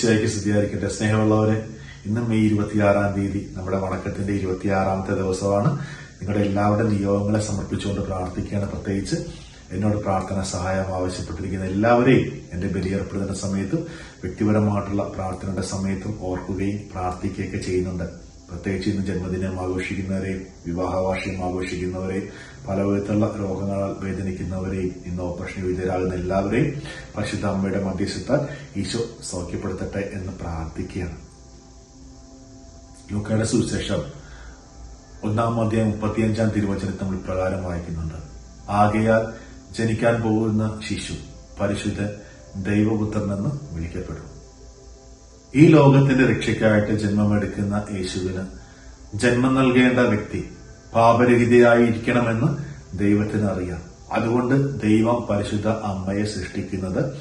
ഈശോമിശിയായിക്ക് സ്തുതിയായിരിക്കട്ടെ. സ്നേഹമുള്ളവരെ ഇന്ന് മെയ് ഇരുപത്തിയാറാം തീയതി നമ്മുടെ വണക്കത്തിന്റെ ഇരുപത്തിയാറാമത്തെ ദിവസമാണ്. നിങ്ങളുടെ എല്ലാവരുടെ നിയോഗങ്ങളെ സമർപ്പിച്ചുകൊണ്ട് പ്രാർത്ഥിക്കുകയാണ്. പ്രത്യേകിച്ച് എന്നോട് പ്രാർത്ഥന സഹായം ആവശ്യപ്പെട്ടിരിക്കുന്ന എല്ലാവരെയും എന്റെ ബലിയർപ്പെടുന്ന സമയത്തും വ്യക്തിപരമായിട്ടുള്ള പ്രാർത്ഥനയുടെ സമയത്തും ഓർക്കുകയും പ്രാർത്ഥിക്കുകയൊക്കെ ചെയ്യുന്നുണ്ട്. പ്രത്യേകിച്ച് ഇന്ന് ജന്മദിനം ആഘോഷിക്കുന്നവരെയും വിവാഹവാർഷികം ആഘോഷിക്കുന്നവരെയും പല വിധത്തിലുള്ള രോഗങ്ങളാൽ വേദനിക്കുന്നവരെയും ഇന്ന് ഓപ്പറേഷൻ വിധേയരാകുന്ന എല്ലാവരെയും പരിശുദ്ധ അമ്മയുടെ മധ്യസ്ഥത്താൽ ഈശോ സൗഖ്യപ്പെടുത്തട്ടെ എന്ന് പ്രാർത്ഥിക്കുകയാണ്. ലൂക്കയുടെ സുവിശേഷം ഒന്നാം അധ്യായം മുപ്പത്തിയഞ്ചാം തിരുവചനത്തിൽ നമ്മൾ പ്രകാരം വായിക്കുന്നുണ്ട്. ആകയാൽ ജനിക്കാൻ പോകുന്ന ശിശു പരിശുദ്ധ ദൈവപുത്രനെന്ന് വിളിക്കപ്പെടും. ഈ ലോകത്തിന്റെ രക്ഷയ്ക്കായിട്ട് ജന്മമെടുക്കുന്ന യേശുവിന് ജന്മം നൽകേണ്ട വ്യക്തി പാപരഹിതയായിരിക്കണമെന്ന് ദൈവത്തിന് അറിയാം. അതുകൊണ്ട് ദൈവം പരിശുദ്ധ അമ്മയെ സൃഷ്ടിക്കുന്നത്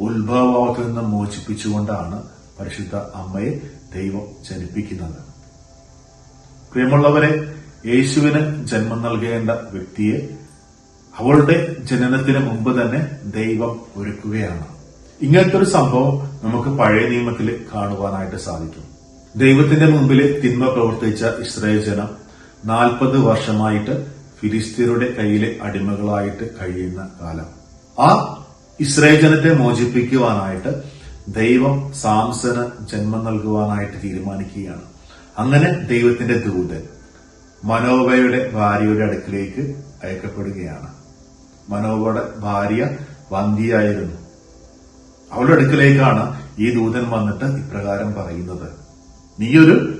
ഉത്ഭവത്തിൽ നിന്ന് മോചിപ്പിച്ചുകൊണ്ടാണ് പരിശുദ്ധ അമ്മയെ ദൈവം ജനിപ്പിക്കുന്നത്. പ്രിയമുള്ളവരെ യേശുവിന് ജന്മം നൽകേണ്ട വ്യക്തിയെ അവളുടെ ജനനത്തിന് മുമ്പ് തന്നെ ദൈവം ഒരുക്കുകയാണ്. ഇങ്ങനത്തെ ഒരു സംഭവം നമുക്ക് പഴയ നിയമത്തിൽ കാണുവാനായിട്ട് സാധിക്കും. ദൈവത്തിന്റെ മുമ്പിൽ തിന്മ പ്രവർത്തിച്ച ഇസ്രായേൽ ജനം നാൽപ്പത് വർഷമായിട്ട് ഫിലിസ്തീനയുടെ കയ്യിലെ അടിമകളായിട്ട് കഴിയുന്ന കാലം. ആ ഇസ്രായേൽ ജനത്തെ മോചിപ്പിക്കുവാനായിട്ട് ദൈവം സാംസന് ജന്മം നൽകുവാനായിട്ട് തീരുമാനിക്കുകയാണ്. അങ്ങനെ ദൈവത്തിന്റെ ദൂതൻ മനോവയുടെ ഭാര്യയുടെ അടുക്കിലേക്ക് അയക്കപ്പെടുകയാണ്. മനോവയുടെ ഭാര്യ വന്തിയായിരുന്നു അവളുടെ അടുക്കലേക്കാണ് ഈ ദൂതൻ വന്നിട്ട് ഇപ്രകാരം പറയുന്നത്. നീയൊരു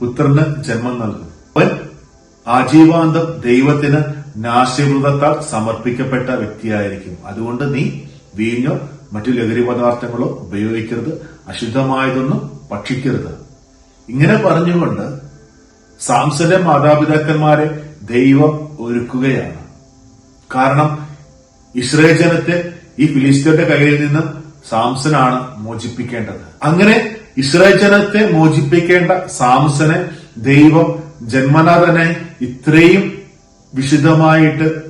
പുത്രന് ജന്മം നൽകും. അവൻ ആജീവാന്തം ദൈവത്തിന് നാശവൃതത്താൽ സമർപ്പിക്കപ്പെട്ട വ്യക്തിയായിരിക്കും. അതുകൊണ്ട് നീ വീഞ്ഞോ മറ്റു ലഹരി പദാർത്ഥങ്ങളോ ഉപയോഗിക്കരുത്. അശുദ്ധമായതൊന്നും ഭക്ഷിക്കരുത്. ഇങ്ങനെ പറഞ്ഞുകൊണ്ട് സാംസന്റെ മാതാപിതാക്കന്മാരെ ദൈവം ഒരുക്കുകയാണ്. കാരണം ഇസ്രയേൽ ജനത്തെ ഈ ഫിലിസ്തീന്റെ കയ്യിൽ നിന്ന് സാംസനാണ് മോചിപ്പിക്കേണ്ടത്. അങ്ങനെ ഇസ്രായേൽ ജനത്തെ മോചിപ്പിക്കേണ്ട സാംസനെ ദൈവം ജന്മനാഥനെ ഇത്രയും വിശുദ്ധമായിട്ട്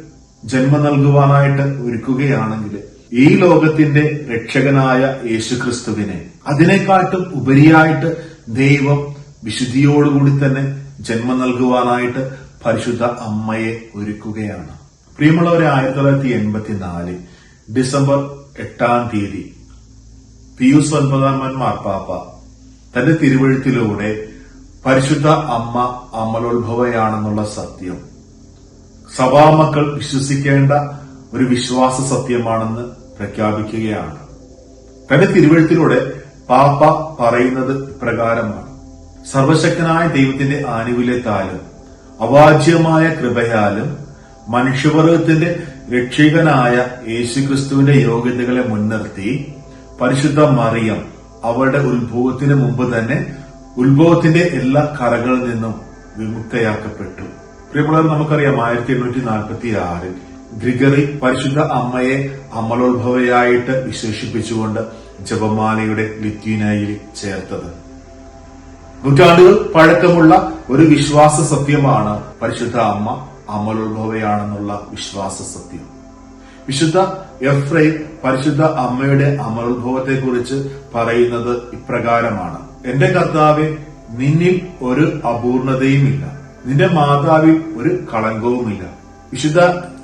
ജന്മം നൽകുവാനായിട്ട് ഒരുക്കുകയാണെങ്കിൽ ഈ ലോകത്തിന്റെ രക്ഷകനായ യേശുക്രിസ്തുവിനെ അതിനെക്കാട്ടും ഉപരിയായിട്ട് ദൈവം വിശുദ്ധിയോടുകൂടി തന്നെ ജന്മം നൽകുവാനായിട്ട് പരിശുദ്ധ അമ്മയെ ഒരുക്കുകയാണ്. പ്രിയമുള്ളവരെ ആയിരത്തി തൊള്ളായിരത്തി എൺപത്തിനാല് ഡിസംബർ എട്ടാം തീയതി. പിയൂസ് ഒൻപതാമൻ മാർപ്പാപ്പ തന്റെ തിരുവഴുത്തിലൂടെ പരിശുദ്ധ അമ്മ അമലോത്ഭവയാണെന്നുള്ള സത്യം. സഭാമക്കൾ വിശ്വസിക്കേണ്ട ഒരു വിശ്വാസ സത്യമാണെന്ന് പ്രഖ്യാപിക്കുകയാണ്. തന്റെ തിരുവഴുത്തിലൂടെ പാപ്പ പറയുന്നത് പ്രകാരമാണ് സർവശക്തനായ ദൈവത്തിന്റെ ആനുകൂല്യത്താലും അവാജ്യമായ കൃപയാലും മനുഷ്യവർഗത്തിന്റെ രക്ഷികനായ യേശുക്രിസ്തുവിന്റെ യോഗ്യതകളെ മുൻനിർത്തി പരിശുദ്ധ മറിയം അവളുടെ ഉത്ഭവത്തിന് മുമ്പ് തന്നെ ഉത്ഭവത്തിന്റെ എല്ലാ കറകളിൽ നിന്നും വിമുക്തയാക്കപ്പെട്ടു. പ്രിയമുള്ളവർ നമുക്കറിയാം ആയിരത്തി എണ്ണൂറ്റി നാൽപ്പത്തി ആറിൽ ഗ്രിഗറി പരിശുദ്ധ അമ്മയെ അമലോത്ഭവയായിട്ട് വിശേഷിപ്പിച്ചുകൊണ്ട് ജപമാലയുടെ ലിറ്റ്യൂനായിൽ ചേർത്തത്. നൂറ്റാണ്ടുകൾ പഴക്കമുള്ള ഒരു വിശ്വാസ സത്യമാണ് പരിശുദ്ധ അമ്മ. അമലോത്ഭവയാണെന്നുള്ള വിശ്വാസ സത്യം. വിശുദ്ധ എഫ്രൈം പരിശുദ്ധ അമ്മയുടെ അമലോത്ഭവത്തെ കുറിച്ച് പറയുന്നത് ഇപ്രകാരമാണ്. എന്റെ കർത്താവെ നിന്നിൽ ഒരു അപൂർണതയുമില്ല. നിന്റെ മാതാവിൽ ഒരു കളങ്കവുമില്ല. വിശുദ്ധ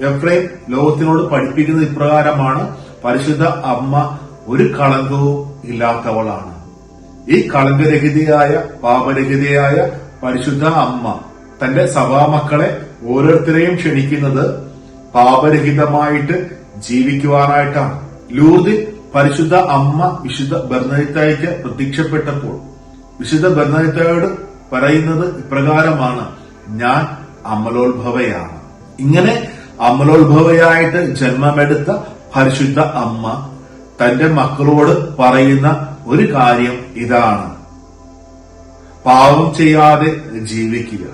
എഫ്രൈം ലോകത്തിനോട് പഠിപ്പിക്കുന്നത് ഇപ്രകാരമാണ് പരിശുദ്ധ അമ്മ ഒരു കളങ്കവും ഇല്ലാത്തവളാണ്. ഈ കളങ്കരഹിതയായ പാപരഹിതയായ പരിശുദ്ധ അമ്മ തന്റെ സഭാമക്കളെ ഓരോരുത്തരെയും ക്ഷണിക്കുന്നത് പാപരഹിതമായിട്ട് ജീവിക്കുവാനായിട്ടാണ്. ലൂർദിൽ പരിശുദ്ധ അമ്മ വിശുദ്ധ ബർണയിത്തായിക്ക് പ്രത്യക്ഷപ്പെട്ടപ്പോൾ വിശുദ്ധ ബർണയിത്തായോട് പറയുന്നത് ഇപ്രകാരമാണ് ഞാൻ അമലോത്ഭവയാണ്. ഇങ്ങനെ അമലോത്ഭവയായിട്ട് ജന്മമെടുത്ത പരിശുദ്ധ അമ്മ തന്റെ മക്കളോട് പറയുന്ന ഒരു കാര്യം ഇതാണ്. പാവം ചെയ്യാതെ ജീവിക്കുക.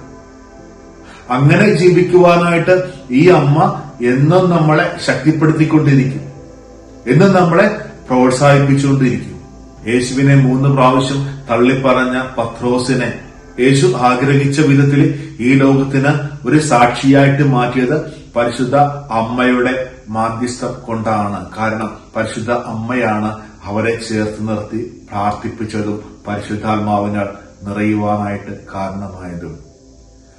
അങ്ങനെ ജീവിക്കുവാനായിട്ട് ഈ അമ്മ എന്നും നമ്മളെ ശക്തിപ്പെടുത്തിക്കൊണ്ടിരിക്കും. എന്നും നമ്മളെ പ്രോത്സാഹിപ്പിച്ചുകൊണ്ടിരിക്കും. യേശുവിനെ മൂന്ന് പ്രാവശ്യം തള്ളിപ്പറഞ്ഞ പത്രോസിനെ യേശു ആഗ്രഹിച്ച വിധത്തിൽ ഈ ലോകത്തിന് ഒരു സാക്ഷിയായിട്ട് മാറ്റിയത് പരിശുദ്ധ അമ്മയുടെ മാധ്യസ്ഥം കൊണ്ടാണ്. കാരണം പരിശുദ്ധ അമ്മയാണ് അവരെ ചേർത്ത് നിർത്തി പ്രാർത്ഥിപ്പിച്ചതും പരിശുദ്ധാത്മാവിനാൽ നിറയുവാനായിട്ട് കാരണമായതും.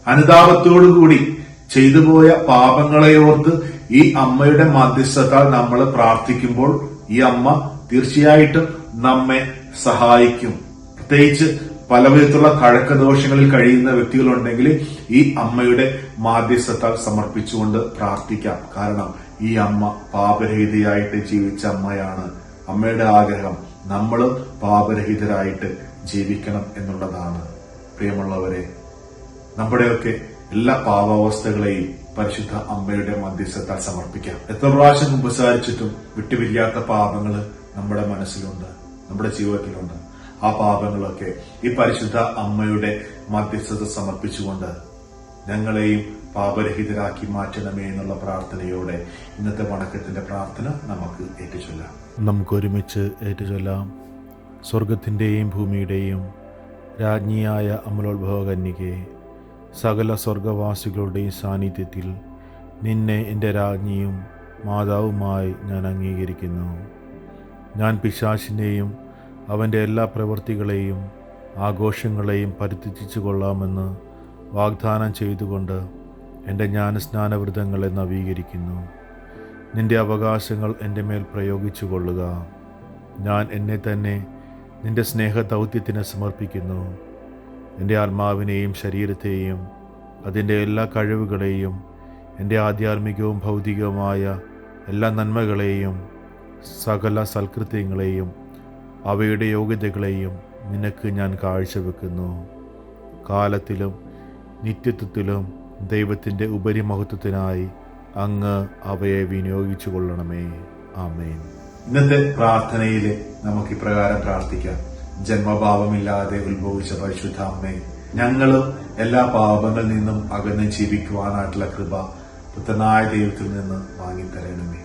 അനുതാപത്തോടുകൂടി ചെയ്തു പോയ പാപങ്ങളെ ഓർത്ത് ഈ അമ്മയുടെ മധ്യസ്ഥത്താൽ നമ്മൾ പ്രാർത്ഥിക്കുമ്പോൾ ഈ അമ്മ തീർച്ചയായിട്ടും നമ്മെ സഹായിക്കും. പ്രത്യേകിച്ച് പല വിധത്തിലുള്ള കഴക്കദോഷങ്ങളിൽ കഴിയുന്ന വ്യക്തികളുണ്ടെങ്കിൽ ഈ അമ്മയുടെ മാധ്യസ്ഥത്താൽ സമർപ്പിച്ചുകൊണ്ട് പ്രാർത്ഥിക്കാം. കാരണം ഈ അമ്മ പാപരഹിതയായിട്ട് ജീവിച്ച അമ്മയാണ്. അമ്മയുടെ ആഗ്രഹം നമ്മളും പാപരഹിതരായിട്ട് ജീവിക്കണം എന്നുള്ളതാണ്. പ്രിയമുള്ളവരെ നമ്മുടെയൊക്കെ എല്ലാ പാവാവസ്ഥകളെയും പരിശുദ്ധ അമ്മയുടെ മധ്യസ്ഥത്താൽ സമർപ്പിക്കാം. എത്ര പ്രാവശ്യം ഉപസാരിച്ചിട്ടും വിട്ടുപിരിയാത്ത പാപങ്ങൾ നമ്മുടെ മനസ്സിലുണ്ട് നമ്മുടെ ജീവിതത്തിലുണ്ട്. ആ പാപങ്ങളൊക്കെ ഈ പരിശുദ്ധ അമ്മയുടെ മധ്യസ്ഥത സമർപ്പിച്ചുകൊണ്ട് ഞങ്ങളെയും പാപരഹിതരാക്കി മാറ്റണമേ എന്നുള്ള പ്രാർത്ഥനയോടെ ഇന്നത്തെ വണക്കത്തിന്റെ പ്രാർത്ഥന നമുക്ക് ഏറ്റുചൊല്ലാം. നമുക്ക് ഒരുമിച്ച് ഏറ്റുചൊല്ലാം. സ്വർഗത്തിന്റെയും ഭൂമിയുടെയും രാജ്ഞിയായ അമലോത്ഭവ കന്യകെ സകല സ്വർഗവാസികളുടെയും സാന്നിധ്യത്തിൽ നിന്നെ എന്റെ രാജ്ഞിയും മാതാവുമായി ഞാൻ അംഗീകരിക്കുന്നു. ഞാൻ പിശാശിനെയും അവന്റെ എല്ലാ പ്രവൃത്തികളെയും ആഘോഷങ്ങളെയും പരിത്യജിച്ചു കൊള്ളാമെന്ന് വാഗ്ദാനം ചെയ്തുകൊണ്ട് എന്റെ ജ്ഞാനസ്നാനവൃതങ്ങളെ നവീകരിക്കുന്നു. നിന്റെ അവകാശങ്ങൾ എന്റെ മേൽ പ്രയോഗിച്ചു കൊള്ളുക. ഞാൻ എന്നെ തന്നെ നിന്റെ സ്നേഹ ദൗത്യത്തിന് സമർപ്പിക്കുന്നു. എന്റെ ആത്മാവിനെയും ശരീരത്തെയും അതിന്റെ എല്ലാ കഴിവുകളെയും എന്റെ ആധ്യാത്മികവും ഭൗതികവുമായ എല്ലാ നന്മകളെയും സകല സൽകൃത്യങ്ങളെയും അവയുടെ യോഗ്യതകളെയും നിനക്ക് ഞാൻ കാഴ്ചവെക്കുന്നു. കാലത്തിലും നിത്യത്വത്തിലും ദൈവത്തിന്റെ ഉപരിമഹത്വത്തിനായി അങ്ങ് അവയെ വിനിയോഗിച്ചു കൊള്ളണമേ ആമേൻ. ഇന്നത്തെ പ്രാർത്ഥനയിൽ നമുക്ക് ഇപ്രകാരം പ്രാർത്ഥിക്കാം. ജന്മപാപമില്ലാതെ ഉത്ഭവിച്ച പരിശുദ്ധ അമ്മേ ഞങ്ങളും എല്ലാ പാപങ്ങളിൽ നിന്നും അകന്ന് ജീവിക്കുവാനായിട്ടുള്ള കൃപ പുത്തനായ ദൈവത്തിൽ നിന്ന് വാങ്ങിത്തരണമേ.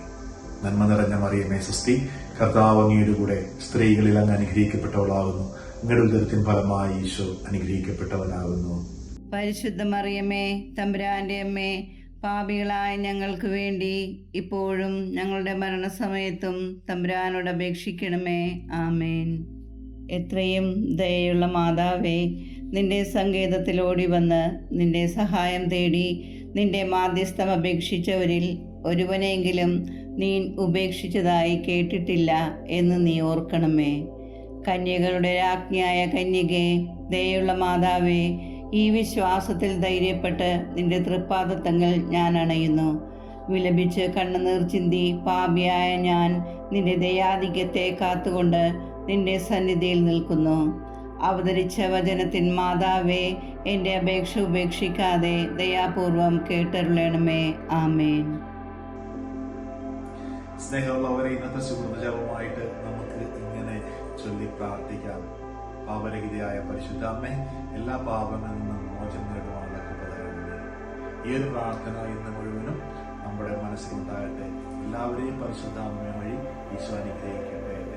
നന്മ നിറഞ്ഞ മറിയമേ സ്വസ്തി കർത്താവ് അങ്ങയുടെ കൂടെ സ്ത്രീകളിൽ അങ്ങ് അനുഗ്രഹിക്കപ്പെട്ടവളാകുന്നു. നിങ്ങളുടെ ഉദരത്തിൻ ഫലമായി ഈശോ അനുഗ്രഹിക്കപ്പെട്ടവനാകുന്നു. പരിശുദ്ധ മറിയമ്മേ തമ്പുരാന്റെ അമ്മേ പാപികളായ ഞങ്ങൾക്ക് വേണ്ടി ഇപ്പോഴും ഞങ്ങളുടെ മരണസമയത്തും തമ്പുരാനോട് അപേക്ഷിക്കണമേ. ആമേൻ. എത്രയും ദയയുള്ള മാതാവേ നിന്റെ സങ്കേതത്തിൽ ഓടി വന്ന് നിന്റെ സഹായം തേടി നിന്റെ മാധ്യസ്ഥം അപേക്ഷിച്ചവരിൽ ഒരുവനെങ്കിലും നീ ഉപേക്ഷിച്ചതായി കേട്ടിട്ടില്ല എന്ന് നീ ഓർക്കണമേ. കന്യകളുടെ രാജ്ഞിയായ കന്യകെ ദയുള്ള മാതാവേ ഈ വിശ്വാസത്തിൽ ധൈര്യപ്പെട്ട് നിന്റെ തൃപ്പാദത്തങ്ങൾ ഞാൻ അണയുന്നു. വിലപിച്ച് കണ്ണുനീർ ചിന്തി പാപിയായ ഞാൻ നിന്റെ ദയാധിക്യത്തെ കാത്തുകൊണ്ട് നിന്റെ സന്നിധിയിൽ നിൽക്കുന്നു. അവതരിച്ച വചനത്തിൻ മാതാവേ എന്റെ അപേക്ഷ ഉപേക്ഷിക്കാതെ ദയാപൂർവം കേട്ടരുളണമേ. ആമേൻ. സ്നേഹമുള്ളവരെ ഇന്നത്തെ സുഹൃത്തുജപമായിട്ട് നമുക്ക് ഇങ്ങനെ ചൊല്ലി പ്രാർത്ഥിക്കാം. പാപരഹിതയായ പരിശുദ്ധ അമ്മേ എല്ലാ പാപങ്ങളിൽ നിന്നും മോചനം നേടുവാനുള്ള ഏത് ഈ ഒരു പ്രാർത്ഥന ഇന്ന് മുഴുവനും നമ്മുടെ മനസ്സിലുണ്ടാകട്ടെ. എല്ലാവരെയും പരിശുദ്ധ അമ്മ വഴി ഈശോ അനുഗ്രഹിക്കട്ടെ.